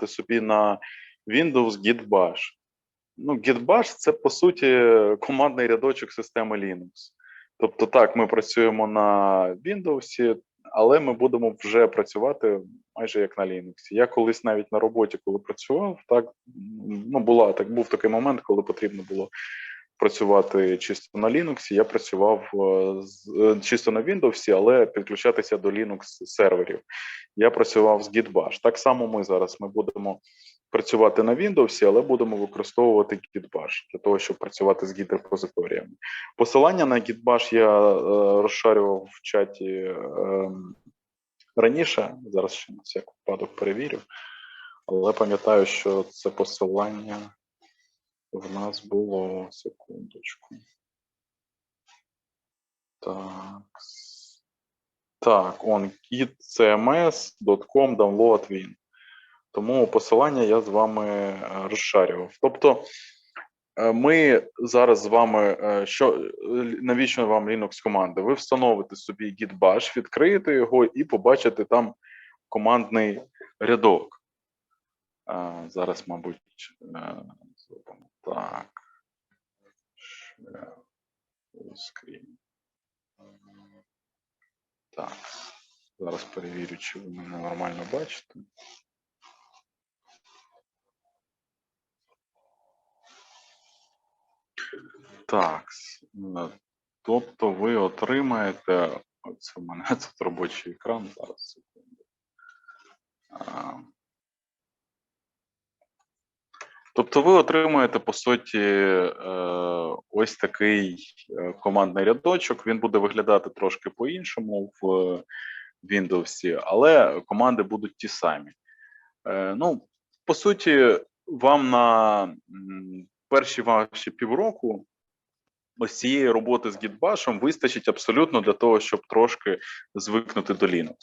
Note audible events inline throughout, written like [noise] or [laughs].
поставити собі на Windows Git. Ну, Git це по суті командний рядочок системи Linux. Тобто, так, ми працюємо на Windows, але ми будемо вже працювати майже як на Linux. Я колись навіть на роботі, коли працював, так ну була так, був такий момент, коли потрібно було працювати чисто на Linux. Я працював е, е, чисто на Windows, але підключатися до Linux серверів. Я працював з GitBash. Так само ми зараз ми будемо працювати на Windows, але будемо використовувати GitBash для того, щоб працювати з гід-репозиторіями. Посилання на GitBash я е, розшарював в чаті е, раніше. Зараз ще на всяк випадок перевірю. Але пам'ятаю, що це посилання в нас було секундочку. Так. Так, он gitcms.com download win. Тому посилання я з вами е, розшарював. Тобто е, ми зараз з вами, е, що навіщо вам Linux команди? Ви встановите собі Git Bash, відкриєте його і побачите там командний рядок. Зараз, мабуть, так. Screen. Так. Зараз перевірю, чи ви мене нормально бачите. Так, тобто ви отримаєте. Оце в мене [laughs] тут робочий екран. Зараз секунду. Тобто ви отримуєте, по суті, е, ось такий е, командний рядочок. Він буде виглядати трошки по-іншому в Windows, але команди будуть ті самі. Е, Ну, по суті, вам на перші ваші півроку ось цієї роботи з GitBash вистачить абсолютно для того, щоб трошки звикнути до Linux.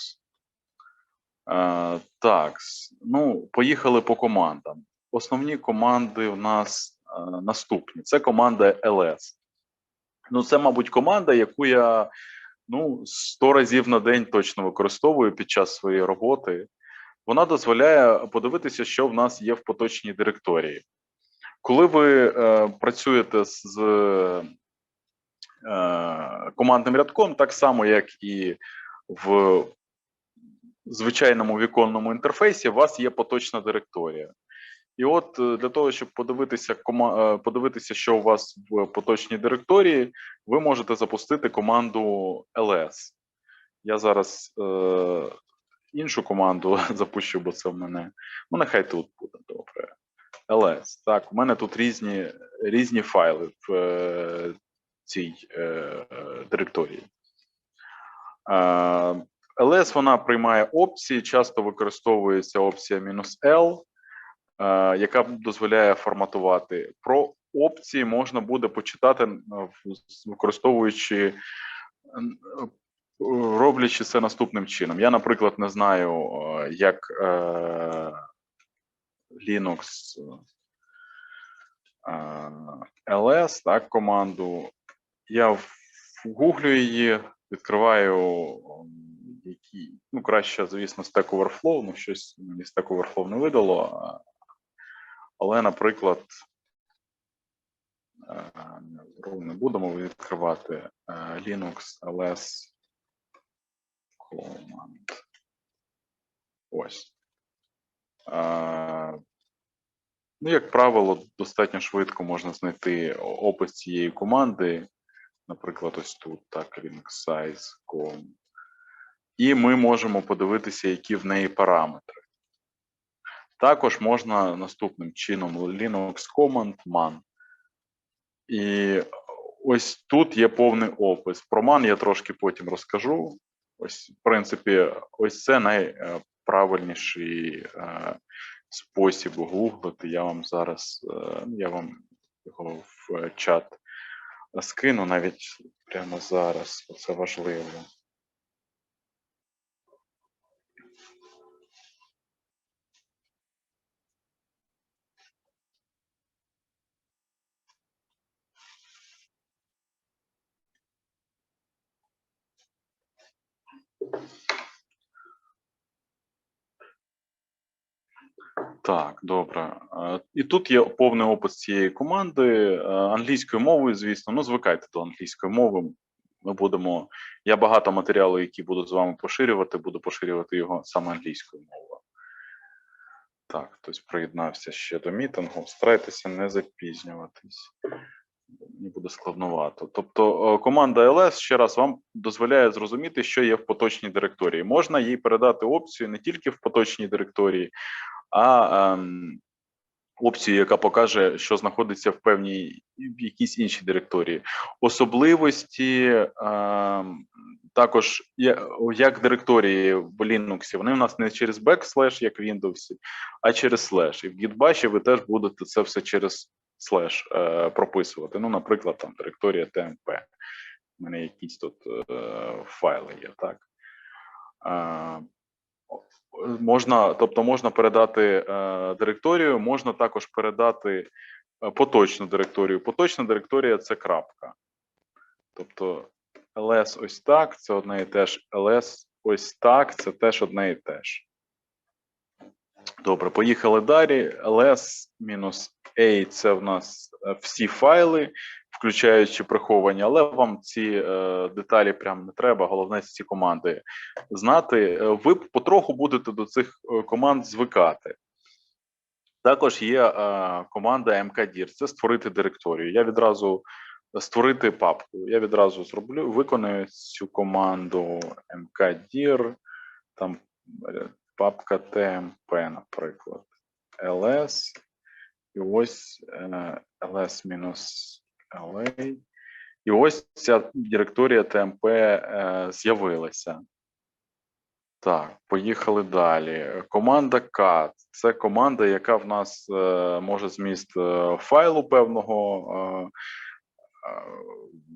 Так, ну, поїхали по командам. Основні команди у нас е, наступні. Це команда ls. Ну, це, мабуть, команда, яку я ну, 100 разів на день точно використовую під час своєї роботи. Вона дозволяє подивитися, що в нас є в поточній директорії. Коли ви е, працюєте з е, командним рядком, так само, як і в звичайному віконному інтерфейсі, у вас є поточна директорія. І от е, для того, щоб подивитися, е, подивитися, що у вас в поточній директорії, ви можете запустити команду ls. Я зараз е, іншу команду [laughs] запущу, бо це в мене. Ну, нехай тут буде добре. ls. Так, у мене тут різні, різні файли в е, цій е, директорії. Е, ls вона приймає опції, часто використовується опція "-l", е, яка дозволяє форматувати. Про опції можна буде почитати, е, використовуючи, е, роблячи це наступним чином. Я, наприклад, не знаю, е, як е, Linux е, ls, так, команду. Я вгуглю її, відкриваю які, ну, краще, звісно, Stack Overflow, ну, щось мені Stack Overflow не видало. Але, наприклад, е, не будемо відкривати е, Linux ls command. Ось. Е, Ну, як правило, достатньо швидко можна знайти опис цієї команди. Наприклад, ось тут так, linuxize.com. І ми можемо подивитися, які в неї параметри. Також можна наступним чином Linux command man. І ось тут є повний опис. Про man я трошки потім розкажу. Ось, в принципі, ось це найправильніший е, спосіб гуглити. Я вам зараз, е, я вам його в чат скину навіть прямо зараз. Це важливо. Так, добре. Е, і тут є повний опис цієї команди е, англійською мовою, звісно. Ну, звикайте до англійської мови. Ми будемо. Я багато матеріалу, які буду з вами поширювати, буду поширювати його саме англійською мовою. Так, хтось приєднався ще до мітингу. Старайтеся не запізнюватись. Не буде складновато. Тобто, е, команда LS ще раз вам дозволяє зрозуміти, що є в поточній директорії. Можна їй передати опцію не тільки в поточній директорії, а ем, опцію, яка покаже, що знаходиться в певній в якійсь іншій директорії. Особливості ем, також як директорії в Linux, вони у нас не через backslash, як в Windows, а через slash. І в Gitbash ви теж будете це все через slash е, прописувати. Ну, наприклад, там директорія TMP. У мене якісь тут е, файли є, так. Е, можна, тобто можна передати директорію, можна також передати поточну директорію. Поточна директорія це крапка. Тобто ls ось так, це одне і те ж, ls ось так, це теж одне і те ж. Добре, поїхали далі. ls-a це в нас е, всі файли, включаючи приховані, але вам ці е, деталі прям не треба. Головне ці команди знати. Е, Ви потроху будете до цих е, команд звикати. Також є е, команда mkdir, це створити директорію. Я відразу створити папку. Я відразу зроблю, виконую цю команду mkdir, там папка tmp, наприклад, ls, і ось е, ls-la. І ось ця директорія TMP е, з'явилася. Так, поїхали далі. Команда cat це команда, яка в нас е, може зміст е, файлу певного, е,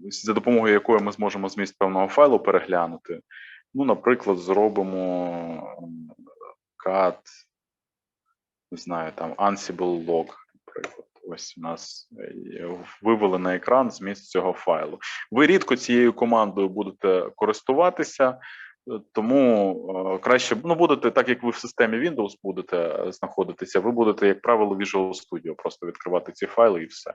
е, за допомогою якої ми зможемо зміст певного файлу переглянути. Ну, наприклад, зробимо cat, не знаю, там Ansible log, наприклад. Ось у нас е, вивели на екран зміст цього файлу. Ви рідко цією командою будете користуватися. Е, Тому е, краще ну будете так, як ви в системі Windows будете знаходитися. Ви будете, як правило, Visual Studio, просто відкривати ці файли і все.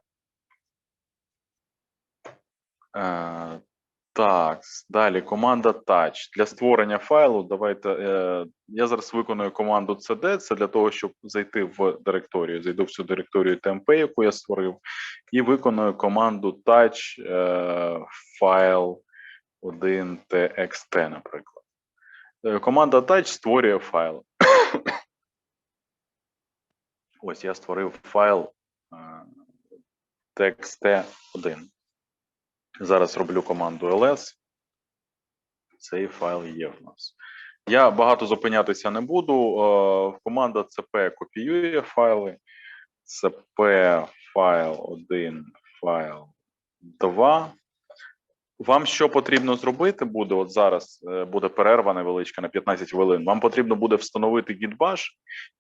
Так, далі команда Touch. Для створення файлу. Давайте е, я зараз виконую команду CD. Це для того, щоб зайти в директорію. Зайду в цю директорію TMP, яку я створив, і виконую команду Touch е, файл 1txt, наприклад. Е, Команда Touch створює файл. Ось я створив файл е, txt1. Зараз роблю команду ls. Цей файл є в нас. Я багато зупинятися не буду. Е, Команда CP копіює файли. CP файл 1, файл 2. Вам що потрібно зробити буде? От зараз е, буде перерва невеличка на 15 хвилин. Вам потрібно буде встановити Gitbash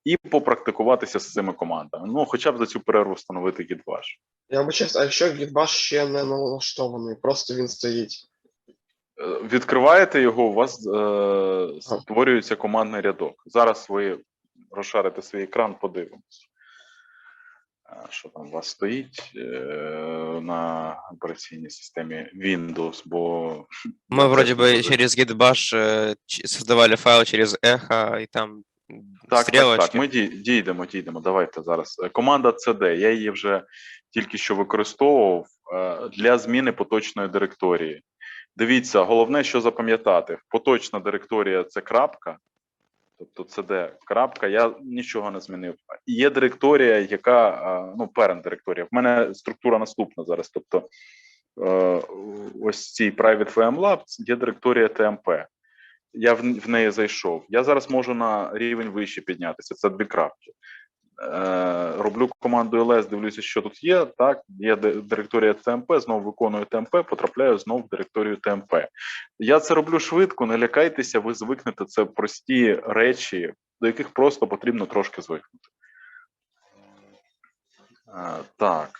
і попрактикуватися з цими командами. Ну, хоча б за цю перерву встановити Gitbash. Я вибачаюсь, а якщо Gitbash ще не налаштований, просто він стоїть. Е, Відкриваєте його, у вас е, створюється командний рядок. Зараз ви розшарите свій екран, подивимось. Що там у вас стоїть е, на операційній системі Windows, бо Мы Я вроде теж бы не через Gitbash э, ч- создавали файл через эхо, и там м, Так, так, стрелочки. так. Ми дій- дійдемо, дійдемо. Давайте зараз. Е, Команда CD. Я її вже тільки що використовував е, для зміни поточної директорії. Дивіться, головне, що запам'ятати: поточна директорія це крапка, тобто це де крапка. Я нічого не змінив. Є директорія, яка ну, перен директорія. В мене структура наступна зараз. Тобто, е, ось цій Private VM Lab є директорія ТМП. я в неї зайшов. Я зараз можу на рівень вище піднятися. Це дві крапки. Е, роблю команду ls, дивлюся, що тут є. Так, є директорія TMP, знову виконую TMP, потрапляю знову в директорію TMP. Я це роблю швидко, не лякайтеся, ви звикнете. Це прості речі, до яких просто потрібно трошки звикнути. Е, так.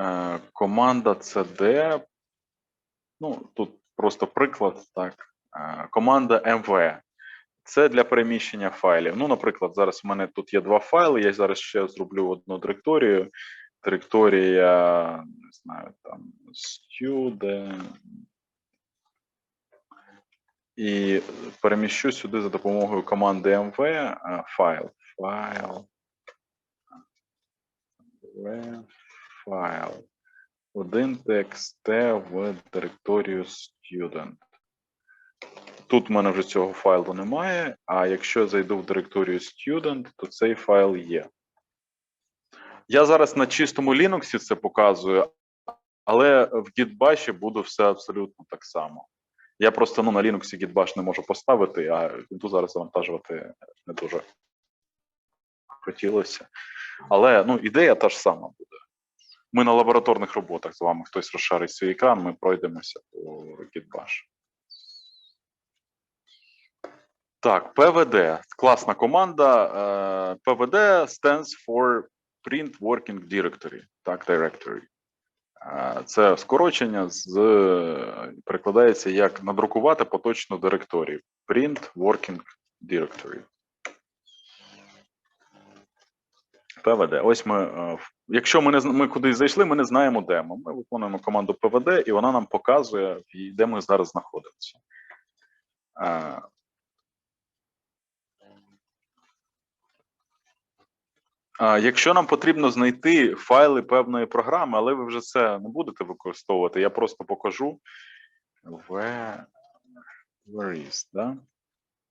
Е, команда CD. Ну, тут просто приклад, так. Команда МВ. Це для переміщення файлів. Ну, наприклад, зараз в мене тут є два файли. Я зараз ще зроблю одну директорію. Директорія, не знаю, там student. І переміщу сюди за допомогою команди mv е, файл. Файл. Файл. Один текст в директорію student. Тут в мене вже цього файлу немає, а якщо я зайду в директорію student, то цей файл є. Я зараз на чистому Linux це показую, але в Gitbash буде все абсолютно так само. Я просто ну, на Linux Gitbash не можу поставити, а Vim зараз завантажувати не дуже хотілося. Але ну, ідея та ж сама буде. Ми на лабораторних роботах з вами хтось розшарить свій екран, ми пройдемося по Gitbash. Так, PVD. Класна команда. Е, PVD stands for Print Working Directory. Так, Directory. Е, Це скорочення з перекладається як надрукувати поточну директорію. Print Working Directory. PVD. Ось ми. е, Якщо ми не ми кудись зайшли, ми не знаємо, де ми. Ми виконуємо команду PVD, і вона нам показує, де ми зараз знаходимося. Е, А, Якщо нам потрібно знайти файли певної програми, але ви вже це не будете використовувати, я просто покажу. Where, where is, да?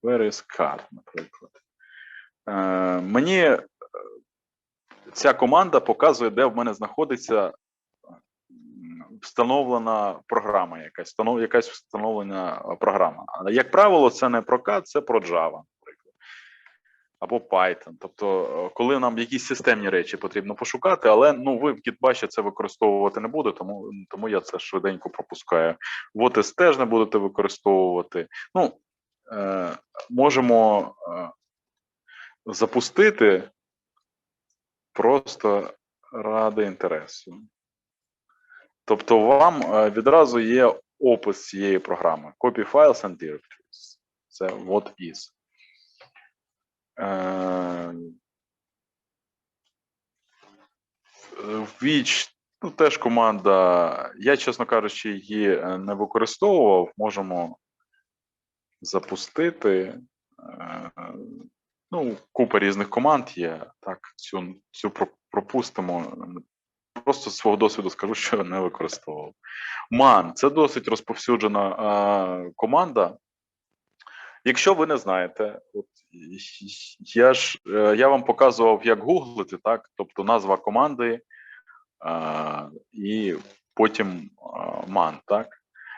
Where is cat, наприклад. Е, мені е, ця команда показує, де в мене знаходиться встановлена програма, якась, якась встановлена програма. Але, як правило, це не про cat, це про Java або Python. Тобто, е, коли нам якісь системні речі потрібно пошукати, але ну ви в Gitbash це використовувати не будете, тому, тому я це швиденько пропускаю. Вот теж не будете використовувати. Ну, е, можемо е, запустити просто ради інтересу. Тобто, вам е, відразу є опис цієї програми: Copy files and directories. Це what is. Е, Віч, ну теж команда. Я, чесно кажучи, її е, не використовував. Можемо запустити. Е, Ну, купа різних команд є. Так, цю, цю пропустимо. Просто з свого досвіду скажу, що не використовував. Man це досить розповсюджена команда. Якщо ви не знаєте, от я ж е, я вам показував, як гуглити, так? Тобто назва команди а, і потім а, man, так?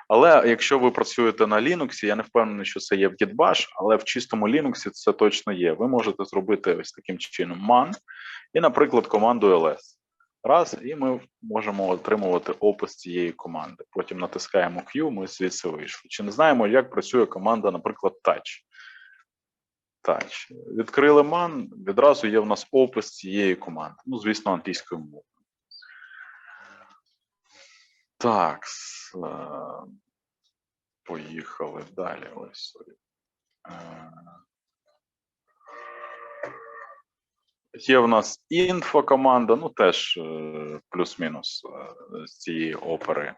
Але якщо ви працюєте на Linux, я не впевнений, що це є в Gitbash, але в чистому Linux це точно є. Ви можете зробити ось таким чином man і, наприклад, команду ls. Раз, і ми можемо отримувати опис цієї команди. Потім натискаємо Q, ми звідси вийшли. Чи не знаємо, як працює команда, наприклад, touch? Touch. Відкрили man, відразу є в нас опис цієї команди. Ну, звісно, англійською мовою. Так. е, Поїхали далі. Ось. Є в нас інфокоманда, ну теж е, плюс-мінус е, з цієї опери.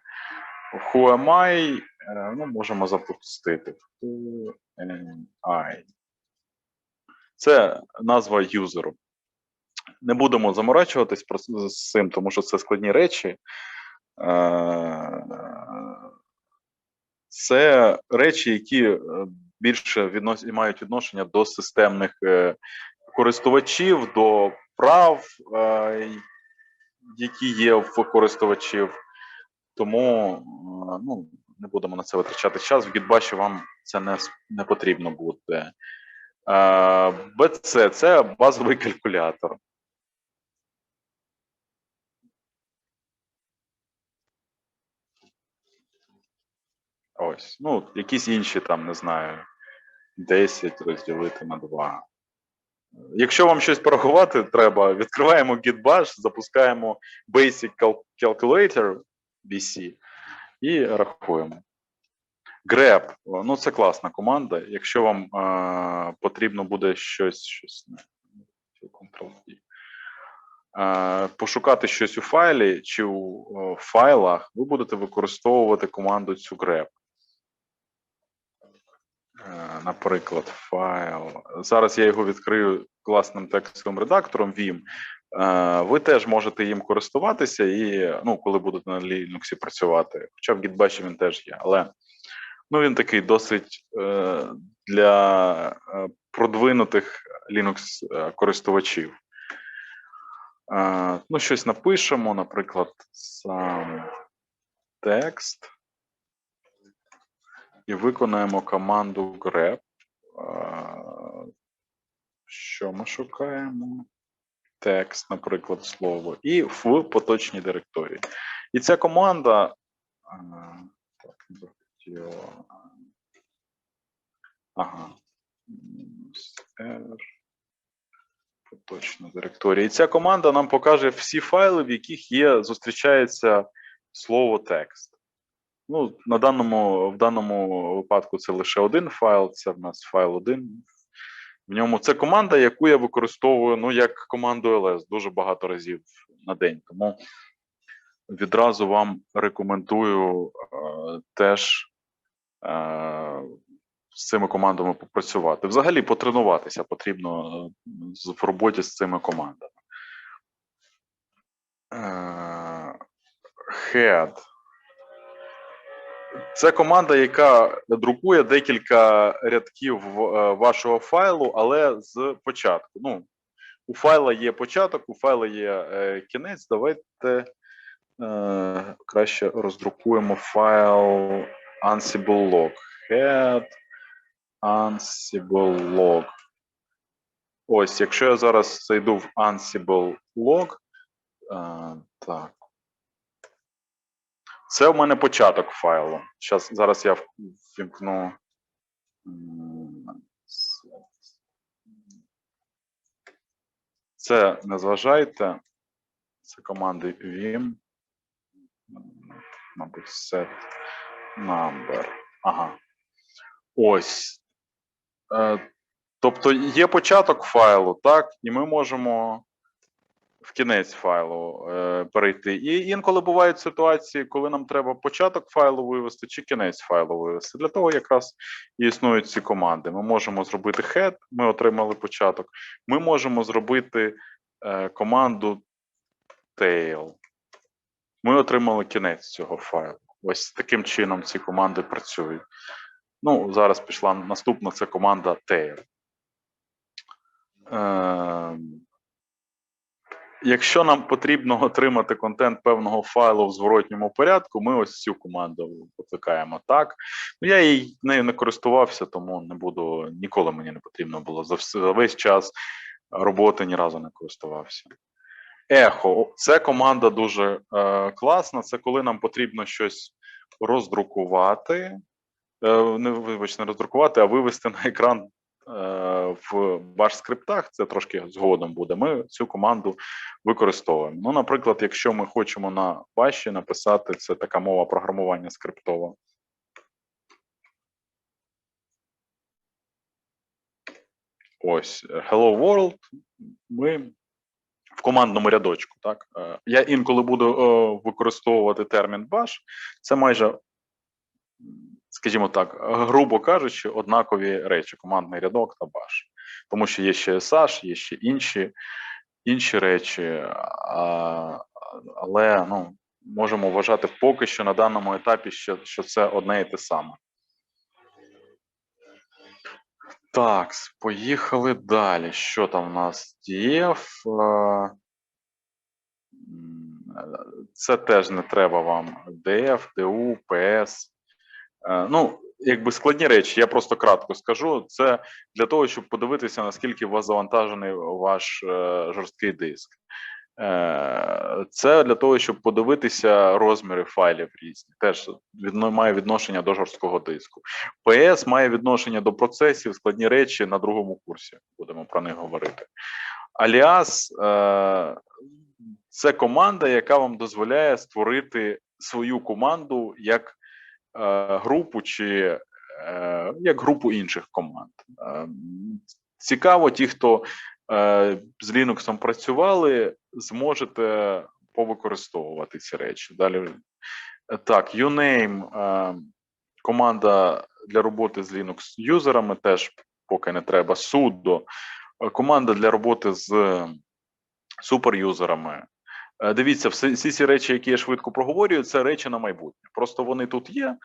Е, Ну, можемо запустити. Who am I? Це назва юзеру. Не будемо заморачуватись з цим, тому що це складні речі. Е, Це речі, які більше віднос... мають відношення до системних користувачів, до прав, е, які є в користувачів. Тому е, ну, не будемо на це витрачати час. В Gitbash вам це не, не потрібно буде. Е, BC – це базовий калькулятор. Ось, ну, якісь інші там, не знаю, 10 розділити на 2. Якщо вам щось порахувати треба, відкриваємо Gitbash, запускаємо Basic Calculator BC і рахуємо. grep, ну це класна команда. Якщо вам е, потрібно буде щось, щось. Е, пошукати щось у файлі чи у е, файлах, ви будете використовувати команду цю grep. Е, Наприклад, файл. Зараз я його відкрию класним текстовим редактором Vim. Е, Ви теж можете їм користуватися, і ну, коли будете на Linux працювати. Хоча в Gitbash він теж є, але ну, він такий досить е, для продвинутих Linux користувачів. Ну, щось напишемо, наприклад, сам текст. І виконаємо команду grep. Що ми шукаємо? Текст, наприклад, слово, і в поточній директорії. І ця команда. Так. Ага. R. Поточна директорія. І ця команда нам покаже всі файли, в яких є, зустрічається слово текст. Ну, на даному, в даному випадку це лише один файл, це в нас файл один. В ньому це команда, яку я використовую ну, як команду ls дуже багато разів на день. Тому відразу вам рекомендую е, теж е, з цими командами попрацювати. Взагалі потренуватися потрібно е, в роботі з цими командами. Е, Head. Це команда, яка друкує декілька рядків е, вашого файлу, але з початку. Ну, у файла є початок, у файла є е, кінець. Давайте е, краще роздрукуємо файл Ansible log. Head Ansible log. Ось, якщо я зараз зайду в Ansible log, е, так. Це у мене початок файлу. Щас, зараз я ввімкну. м, Це не зважайте. Це команди vim. Мабуть, set number. Ага. Ось. Е, тобто є початок файлу, так, і ми можемо в кінець файлу е, перейти. І інколи бувають ситуації, коли нам треба початок файлу вивести чи кінець файлу вивести. Для того якраз і існують ці команди. Ми можемо зробити head, ми отримали початок. Ми можемо зробити е, команду tail. Ми отримали кінець цього файлу. Ось таким чином ці команди працюють. Ну, зараз пішла наступна це команда tail. Е, Якщо нам потрібно отримати контент певного файлу в зворотньому порядку, ми ось цю команду викликаємо так. Ну, я їй нею не користувався, тому не буду ніколи мені не потрібно було за, вс- за весь час роботи ні разу не користувався. Ехо це команда дуже е, класна. Це коли нам потрібно щось роздрукувати. Е, не вибач, не роздрукувати, а вивести на екран в баш скриптах. Це трошки згодом буде. Ми цю команду використовуємо. Ну, наприклад, якщо ми хочемо на баші написати, це така мова програмування скриптова. Ось Hello World. Ми в командному рядочку. Так? Е, Я інколи буду е, використовувати термін bash. Це майже, скажімо так, грубо кажучи, однакові речі: командний рядок та bash. Тому що є ще SH, є ще інші, інші речі, а, але ну, можемо вважати поки що на даному етапі, що, що це одне і те саме. Так, поїхали далі. Що там у нас? DF. е, е, Це теж не треба вам. DF, DU, PS. Е, Ну, якби складні речі, я просто кратко скажу. Це для того, щоб подивитися, наскільки у вас завантажений ваш е, жорсткий диск. Е, Це для того, щоб подивитися розміри файлів різні. Теж має відношення до жорсткого диску. PS має відношення до процесів, складні речі на другому курсі. Будемо про них говорити. Е, це команда, яка вам дозволяє створити свою команду як групу чи е, як групу інших команд. Е, Цікаво, ті, хто е, з Linux працювали, зможете повикористовувати ці речі. Далі е, так, Uname, е, команда для роботи з Linux юзерами теж поки не треба. Е, команда для роботи з суперюзерами. Е, Дивіться, всі, ці речі, які я швидко проговорюю, це речі на майбутнє. Просто вони тут є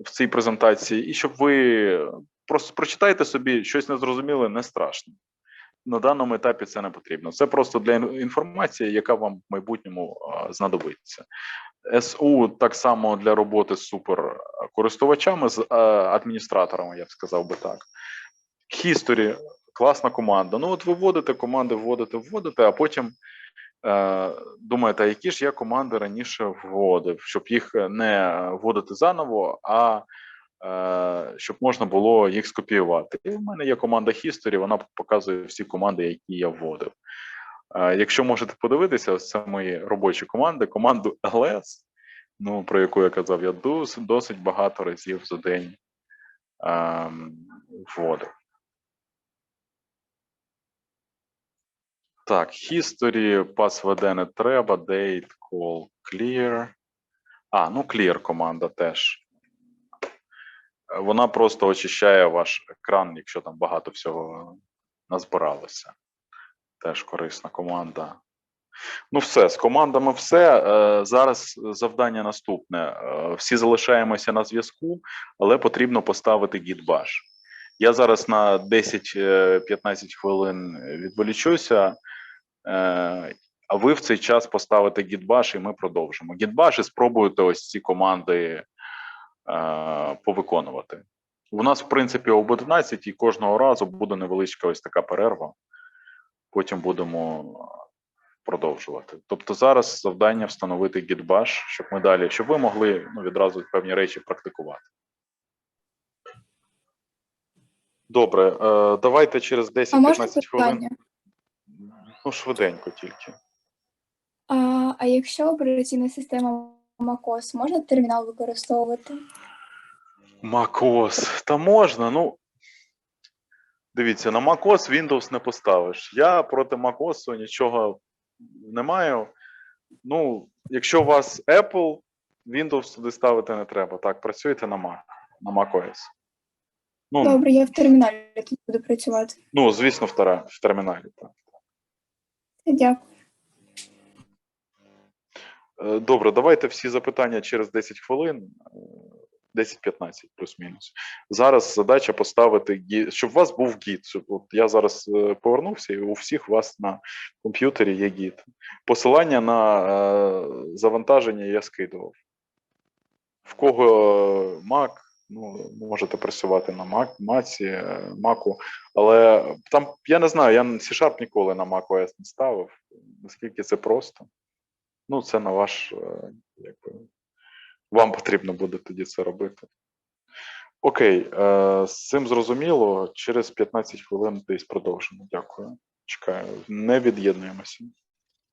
в цій презентації, і щоб ви просто прочитайте собі щось незрозуміле, не страшно. На даному етапі це не потрібно. Це просто для інформації, яка вам в майбутньому знадобиться. СУ так само для роботи з суперкористувачами, з адміністраторами, я б сказав би так. History класна команда. Ну, от ви вводите команди, вводите, вводите, а потім е, думаєте, а які ж я команди раніше вводив, щоб їх не вводити заново, а е, щоб можна було їх скопіювати. І в мене є команда History, вона показує всі команди, які я вводив. Е, якщо можете подивитися, ось це мої робочі команди, команду LS, ну, про яку я казав, я досить, багато разів за день е, вводив. Так, history, passwd не треба, date, call, clear. А, ну clear команда теж. Е, Вона просто очищає ваш екран, якщо там багато всього назбиралося. Теж корисна команда. Ну, все, з командами все. Е, Зараз завдання наступне. Е, Всі залишаємося на зв'язку, але потрібно поставити bash. Я зараз на 10-15 хвилин відволічуся, е, а ви в цей час поставите bash і ми продовжимо. Bash і спробуєте ось ці команди е, повиконувати. У нас, в принципі, об 11 і кожного разу буде невеличка ось така перерва. Потім будемо продовжувати. Тобто зараз завдання встановити bash, щоб ми далі, щоб ви могли ну, відразу певні речі практикувати. Добре, е, давайте через 10-15 хвилин. Ну, швиденько тільки. А, а якщо операційна система macOS, можна термінал використовувати? macOS. Та можна, ну. Дивіться, на macOS Windows не поставиш. Я проти macOS нічого не маю. Ну, якщо у вас Apple, Windows туди ставити не треба. Так, працюйте на Mac, на macOS. Ну, Добре, я в терміналі тут буду працювати. ну звісно, в, в терміналі. Так. Дякую. Е, Добре, давайте всі запитання через 10 хвилин. е, 10-15 плюс-мінус. Зараз задача поставити щоб у вас був гід. От я зараз е, повернувся, і у всіх вас на комп'ютері є гід. Посилання на е, завантаження я скидував. В кого е, Mac, ну, можете працювати на Mac, Маці, е, Маку, але там я не знаю, я C-Sharp ніколи на macOS не ставив, наскільки це просто. Ну, це на ваш, е, якби, вам потрібно буде тоді це робити. Окей, е, з цим зрозуміло. Через 15 хвилин десь продовжимо. Дякую. Чекаю. Не від'єднуємося.